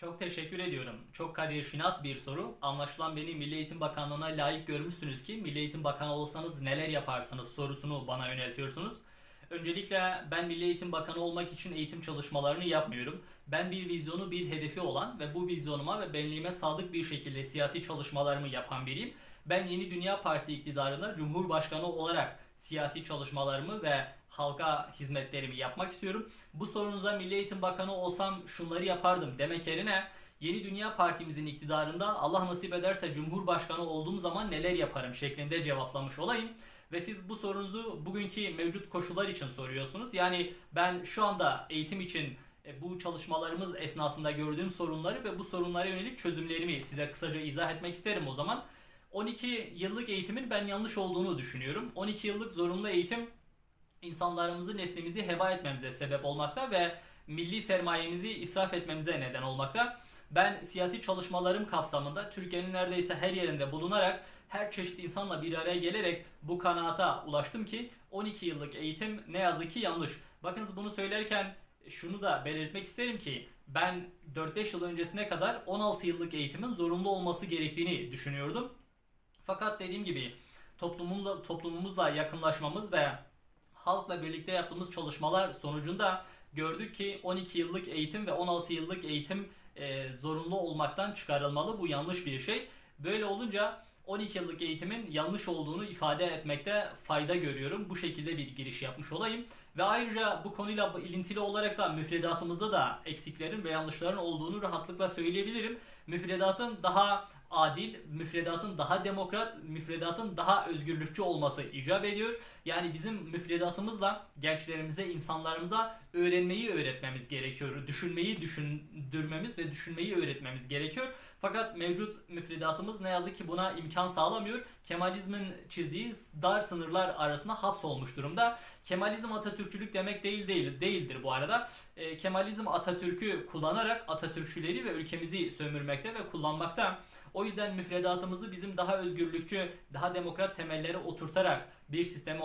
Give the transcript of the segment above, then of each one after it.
Çok teşekkür ediyorum. Çok kadir şinas bir soru. Anlaşılan beni Milli Eğitim Bakanlığı'na layık görmüşsünüz ki Milli Eğitim Bakanı olsanız neler yaparsınız sorusunu bana yöneltiyorsunuz. Öncelikle ben Milli Eğitim Bakanı olmak için eğitim çalışmalarını yapmıyorum. Ben bir vizyonu, bir hedefi olan ve bu vizyonuma ve benliğime sadık bir şekilde siyasi çalışmalarımı yapan biriyim. Ben Yeni Dünya Partisi iktidarında Cumhurbaşkanı olarak siyasi çalışmalarımı ve halka hizmetlerimi yapmak istiyorum. Bu sorunuza Milli Eğitim Bakanı olsam şunları yapardım demek yerine Yeni Dünya Partimizin iktidarında Allah nasip ederse Cumhurbaşkanı olduğum zaman neler yaparım şeklinde cevaplamış olayım. Ve siz bu sorunuzu bugünkü mevcut koşullar için soruyorsunuz. Yani ben şu anda eğitim için e, bu çalışmalarımız esnasında gördüğüm sorunları ve bu sorunlara yönelik çözümlerimi size kısaca izah etmek isterim o zaman. 12 yıllık eğitimin ben yanlış olduğunu düşünüyorum. 12 yıllık zorunlu eğitim insanlarımızı, neslimizi heba etmemize sebep olmakta ve milli sermayemizi israf etmemize neden olmakta. Ben siyasi çalışmalarım kapsamında Türkiye'nin neredeyse her yerinde bulunarak her çeşit insanla bir araya gelerek bu kanaata ulaştım ki 12 yıllık eğitim ne yazık ki yanlış. Bakınız bunu söylerken şunu da belirtmek isterim ki ben 4-5 yıl öncesine kadar 16 yıllık eğitimin zorunlu olması gerektiğini düşünüyordum. Fakat dediğim gibi toplumumuzla, toplumumuzla yakınlaşmamız ve halkla birlikte yaptığımız çalışmalar sonucunda gördük ki 12 yıllık eğitim ve 16 yıllık eğitim e, zorunlu olmaktan çıkarılmalı. Bu yanlış bir şey. Böyle olunca 12 yıllık eğitimin yanlış olduğunu ifade etmekte fayda görüyorum. Bu şekilde bir giriş yapmış olayım. Ve ayrıca bu konuyla ilintili olarak da müfredatımızda da eksiklerin ve yanlışların olduğunu rahatlıkla söyleyebilirim. Müfredatın daha adil, müfredatın daha demokrat, müfredatın daha özgürlükçü olması icap ediyor. Yani bizim müfredatımızla gençlerimize, insanlarımıza öğrenmeyi öğretmemiz gerekiyor. Düşünmeyi düşündürmemiz ve düşünmeyi öğretmemiz gerekiyor. Fakat mevcut müfredatımız ne yazık ki buna imkan sağlamıyor. Kemalizmin çizdiği dar sınırlar arasında hapsolmuş durumda. Kemalizm Atatürkçülük demek değil değil değildir bu arada. E, Kemalizm Atatürk'ü kullanarak Atatürkçüleri ve ülkemizi sömürmekte ve kullanmakta. O yüzden müfredatımızı bizim daha özgürlükçü, daha demokrat temellere oturtarak bir sistemi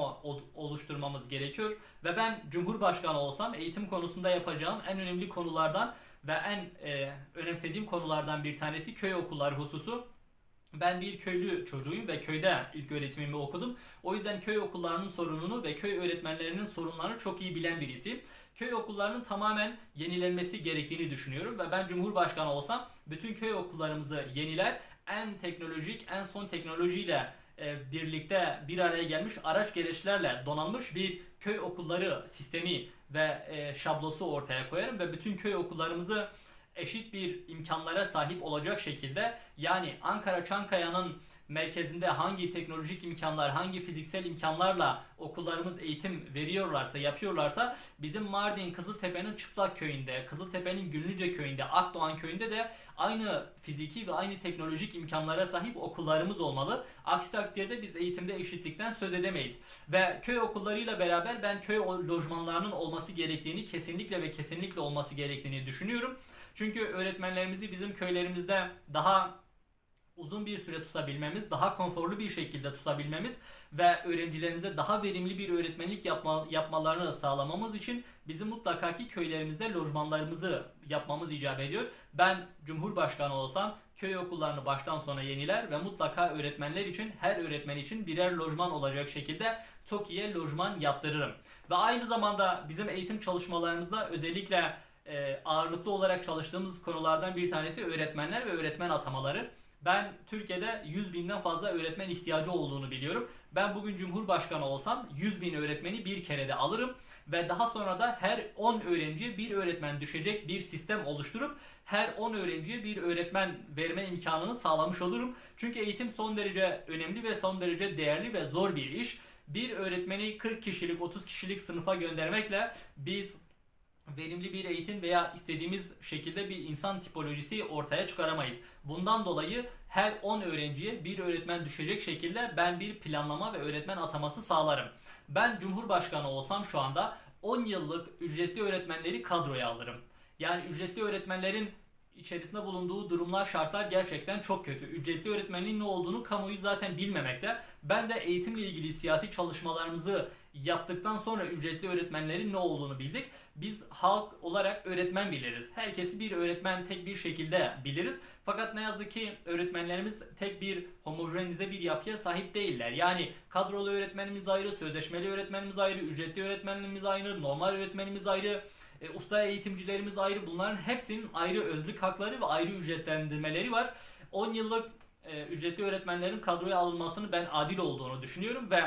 oluşturmamız gerekiyor. Ve ben Cumhurbaşkanı olsam eğitim konusunda yapacağım en önemli konulardan ve en e, önemsediğim konulardan bir tanesi köy okulları hususu. Ben bir köylü çocuğuyum ve köyde ilk öğretimimi okudum. O yüzden köy okullarının sorununu ve köy öğretmenlerinin sorunlarını çok iyi bilen birisiyim. Köy okullarının tamamen yenilenmesi gerektiğini düşünüyorum ve ben Cumhurbaşkanı olsam bütün köy okullarımızı yeniler, en teknolojik, en son teknolojiyle e, birlikte bir araya gelmiş araç gereçlerle donanmış bir köy okulları sistemi ve e, şablosu ortaya koyarım ve bütün köy okullarımızı eşit bir imkanlara sahip olacak şekilde yani Ankara Çankaya'nın merkezinde hangi teknolojik imkanlar, hangi fiziksel imkanlarla okullarımız eğitim veriyorlarsa, yapıyorlarsa bizim Mardin Kızıltepe'nin Çıplak köyünde, Kızıltepe'nin Gülünce köyünde, Akdoğan köyünde de aynı fiziki ve aynı teknolojik imkanlara sahip okullarımız olmalı. Aksi takdirde biz eğitimde eşitlikten söz edemeyiz. Ve köy okullarıyla beraber ben köy lojmanlarının olması gerektiğini, kesinlikle ve kesinlikle olması gerektiğini düşünüyorum. Çünkü öğretmenlerimizi bizim köylerimizde daha uzun bir süre tutabilmemiz, daha konforlu bir şekilde tutabilmemiz ve öğrencilerimize daha verimli bir öğretmenlik yapma, yapmalarını sağlamamız için bizim mutlaka ki köylerimizde lojmanlarımızı yapmamız icap ediyor. Ben Cumhurbaşkanı olsam köy okullarını baştan sona yeniler ve mutlaka öğretmenler için her öğretmen için birer lojman olacak şekilde TOKİ'ye lojman yaptırırım. Ve aynı zamanda bizim eğitim çalışmalarımızda özellikle e, ağırlıklı olarak çalıştığımız konulardan bir tanesi öğretmenler ve öğretmen atamaları. Ben Türkiye'de 100 binden fazla öğretmen ihtiyacı olduğunu biliyorum. Ben bugün Cumhurbaşkanı olsam 100 bin öğretmeni bir kerede alırım ve daha sonra da her 10 öğrenciye bir öğretmen düşecek bir sistem oluşturup her 10 öğrenciye bir öğretmen verme imkanını sağlamış olurum. Çünkü eğitim son derece önemli ve son derece değerli ve zor bir iş. Bir öğretmeni 40 kişilik 30 kişilik sınıfa göndermekle biz verimli bir eğitim veya istediğimiz şekilde bir insan tipolojisi ortaya çıkaramayız. Bundan dolayı her 10 öğrenciye bir öğretmen düşecek şekilde ben bir planlama ve öğretmen ataması sağlarım. Ben Cumhurbaşkanı olsam şu anda 10 yıllık ücretli öğretmenleri kadroya alırım. Yani ücretli öğretmenlerin içerisinde bulunduğu durumlar, şartlar gerçekten çok kötü. Ücretli öğretmenliğin ne olduğunu kamuoyu zaten bilmemekte. Ben de eğitimle ilgili siyasi çalışmalarımızı yaptıktan sonra ücretli öğretmenlerin ne olduğunu bildik. Biz halk olarak öğretmen biliriz. Herkesi bir öğretmen tek bir şekilde biliriz. Fakat ne yazık ki öğretmenlerimiz tek bir homojenize bir yapıya sahip değiller. Yani kadrolu öğretmenimiz ayrı, sözleşmeli öğretmenimiz ayrı, ücretli öğretmenimiz ayrı, normal öğretmenimiz ayrı, e, usta eğitimcilerimiz ayrı. Bunların hepsinin ayrı özlük hakları ve ayrı ücretlendirmeleri var. 10 yıllık e, ücretli öğretmenlerin kadroya alınmasını ben adil olduğunu düşünüyorum ve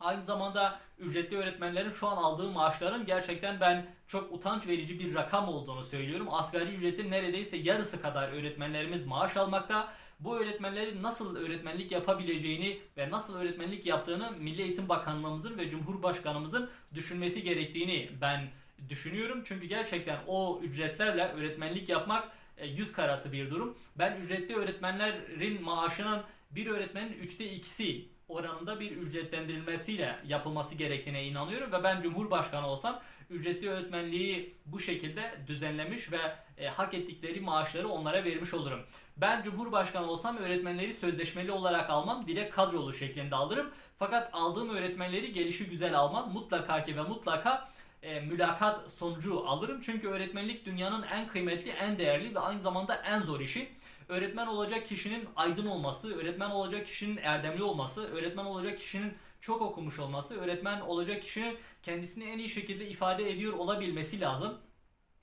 aynı zamanda ücretli öğretmenlerin şu an aldığı maaşların gerçekten ben çok utanç verici bir rakam olduğunu söylüyorum. Asgari ücretin neredeyse yarısı kadar öğretmenlerimiz maaş almakta. Bu öğretmenlerin nasıl öğretmenlik yapabileceğini ve nasıl öğretmenlik yaptığını Milli Eğitim Bakanlığımızın ve Cumhurbaşkanımızın düşünmesi gerektiğini ben düşünüyorum. Çünkü gerçekten o ücretlerle öğretmenlik yapmak e, yüz karası bir durum. Ben ücretli öğretmenlerin maaşının bir öğretmenin üçte ikisi oranında bir ücretlendirilmesiyle yapılması gerektiğine inanıyorum ve ben Cumhurbaşkanı olsam ücretli öğretmenliği bu şekilde düzenlemiş ve e, hak ettikleri maaşları onlara vermiş olurum. Ben Cumhurbaşkanı olsam öğretmenleri sözleşmeli olarak almam, direkt kadrolu şeklinde alırım. Fakat aldığım öğretmenleri gelişi güzel almam. Mutlaka ki ve mutlaka e, mülakat sonucu alırım. Çünkü öğretmenlik dünyanın en kıymetli, en değerli ve aynı zamanda en zor işi. Öğretmen olacak kişinin aydın olması, öğretmen olacak kişinin erdemli olması, öğretmen olacak kişinin çok okumuş olması, öğretmen olacak kişinin kendisini en iyi şekilde ifade ediyor olabilmesi lazım.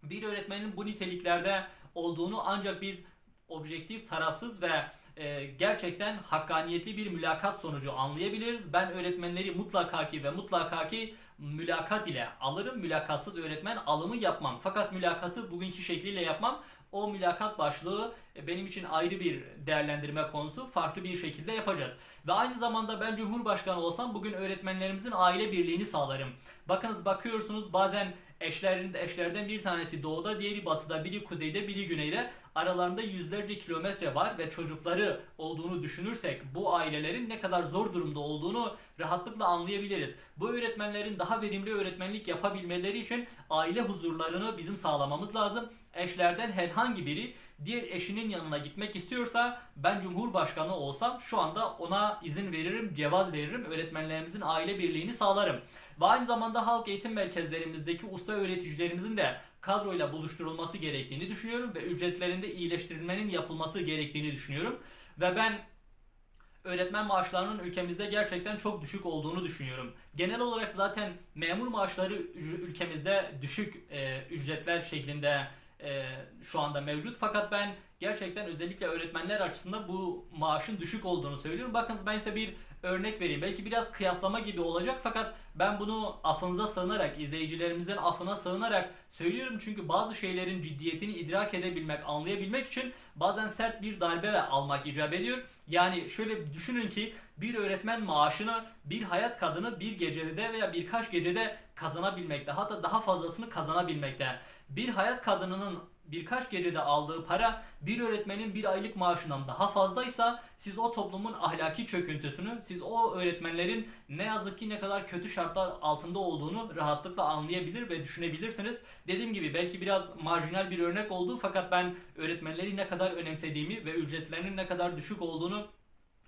Bir öğretmenin bu niteliklerde olduğunu ancak biz objektif, tarafsız ve e, gerçekten hakkaniyetli bir mülakat sonucu anlayabiliriz. Ben öğretmenleri mutlaka ki ve mutlaka ki mülakat ile alırım. Mülakatsız öğretmen alımı yapmam. Fakat mülakatı bugünkü şekliyle yapmam. O mülakat başlığı e, benim için ayrı bir değerlendirme konusu. Farklı bir şekilde yapacağız. Ve aynı zamanda ben Cumhurbaşkanı olsam bugün öğretmenlerimizin aile birliğini sağlarım. Bakınız bakıyorsunuz bazen eşlerin, eşlerden bir tanesi doğuda, diğeri batıda, biri kuzeyde, biri güneyde. Aralarında yüzlerce kilometre var ve çocukları olduğunu düşünürsek bu ailelerin ne kadar zor durumda olduğunu rahatlıkla anlayabiliriz. Bu öğretmenlerin daha verimli öğretmenlik yapabilmeleri için aile huzurlarını bizim sağlamamız lazım. Eşlerden herhangi biri diğer eşinin yanına gitmek istiyorsa ben Cumhurbaşkanı olsam şu anda ona izin veririm, cevaz veririm. Öğretmenlerimizin aile birliğini sağlarım. Ve aynı zamanda halk eğitim merkezlerimizdeki usta öğreticilerimizin de kadroyla buluşturulması gerektiğini düşünüyorum ve ücretlerinde iyileştirilmenin yapılması gerektiğini düşünüyorum. Ve ben öğretmen maaşlarının ülkemizde gerçekten çok düşük olduğunu düşünüyorum. Genel olarak zaten memur maaşları ülkemizde düşük e, ücretler şeklinde e, şu anda mevcut. Fakat ben gerçekten özellikle öğretmenler açısından bu maaşın düşük olduğunu söylüyorum. Bakınız ben size bir örnek vereyim. Belki biraz kıyaslama gibi olacak fakat ben bunu affınıza sığınarak, izleyicilerimizin affına sığınarak söylüyorum. Çünkü bazı şeylerin ciddiyetini idrak edebilmek, anlayabilmek için bazen sert bir darbe almak icap ediyor. Yani şöyle düşünün ki bir öğretmen maaşını bir hayat kadını bir gecede veya birkaç gecede kazanabilmekte hatta daha fazlasını kazanabilmekte. Bir hayat kadınının birkaç gecede aldığı para bir öğretmenin bir aylık maaşından daha fazlaysa siz o toplumun ahlaki çöküntüsünü, siz o öğretmenlerin ne yazık ki ne kadar kötü şartlar altında olduğunu rahatlıkla anlayabilir ve düşünebilirsiniz. Dediğim gibi belki biraz marjinal bir örnek oldu fakat ben öğretmenleri ne kadar önemsediğimi ve ücretlerinin ne kadar düşük olduğunu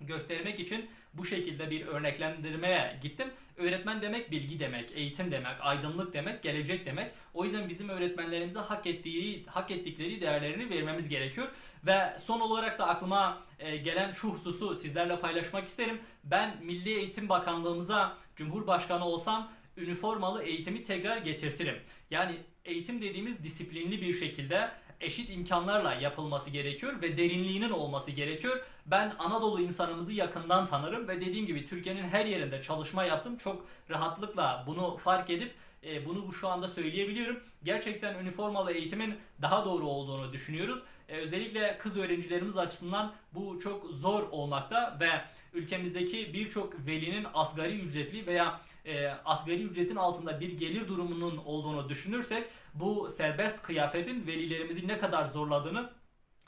göstermek için bu şekilde bir örneklendirmeye gittim. Öğretmen demek bilgi demek, eğitim demek, aydınlık demek, gelecek demek. O yüzden bizim öğretmenlerimize hak ettiği, hak ettikleri değerlerini vermemiz gerekiyor. Ve son olarak da aklıma e, gelen şu hususu sizlerle paylaşmak isterim. Ben Milli Eğitim Bakanlığımıza Cumhurbaşkanı olsam üniformalı eğitimi tekrar getirtirim. Yani eğitim dediğimiz disiplinli bir şekilde eşit imkanlarla yapılması gerekiyor ve derinliğinin olması gerekiyor. Ben Anadolu insanımızı yakından tanırım ve dediğim gibi Türkiye'nin her yerinde çalışma yaptım. Çok rahatlıkla bunu fark edip e, bunu bu şu anda söyleyebiliyorum. Gerçekten üniformalı eğitimin daha doğru olduğunu düşünüyoruz. E, özellikle kız öğrencilerimiz açısından bu çok zor olmakta ve ülkemizdeki birçok velinin asgari ücretli veya e, asgari ücretin altında bir gelir durumunun olduğunu düşünürsek bu serbest kıyafetin velilerimizi ne kadar zorladığını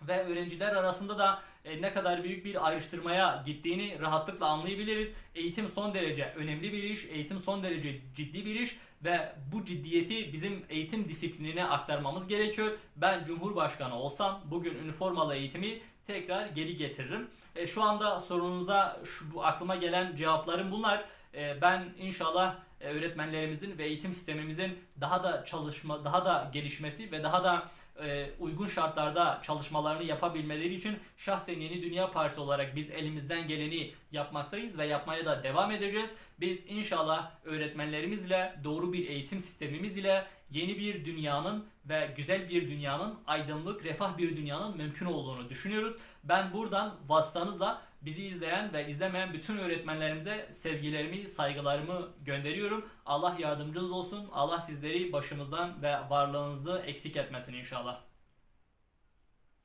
ve öğrenciler arasında da e, ne kadar büyük bir ayrıştırmaya gittiğini rahatlıkla anlayabiliriz. Eğitim son derece önemli bir iş, eğitim son derece ciddi bir iş ve bu ciddiyeti bizim eğitim disiplinine aktarmamız gerekiyor. Ben Cumhurbaşkanı olsam bugün üniformalı eğitimi tekrar geri getiririm. E, şu anda sorunuza şu bu aklıma gelen cevaplarım bunlar. E, ben inşallah e, öğretmenlerimizin ve eğitim sistemimizin daha da çalışma, daha da gelişmesi ve daha da e, uygun şartlarda çalışmalarını yapabilmeleri için şahsen Yeni Dünya Partisi olarak biz elimizden geleni yapmaktayız ve yapmaya da devam edeceğiz. Biz inşallah öğretmenlerimizle, doğru bir eğitim sistemimiz ile yeni bir dünyanın ve güzel bir dünyanın, aydınlık, refah bir dünyanın mümkün olduğunu düşünüyoruz. Ben buradan vasıtanızla bizi izleyen ve izlemeyen bütün öğretmenlerimize sevgilerimi, saygılarımı gönderiyorum. Allah yardımcınız olsun. Allah sizleri başımızdan ve varlığınızı eksik etmesin inşallah.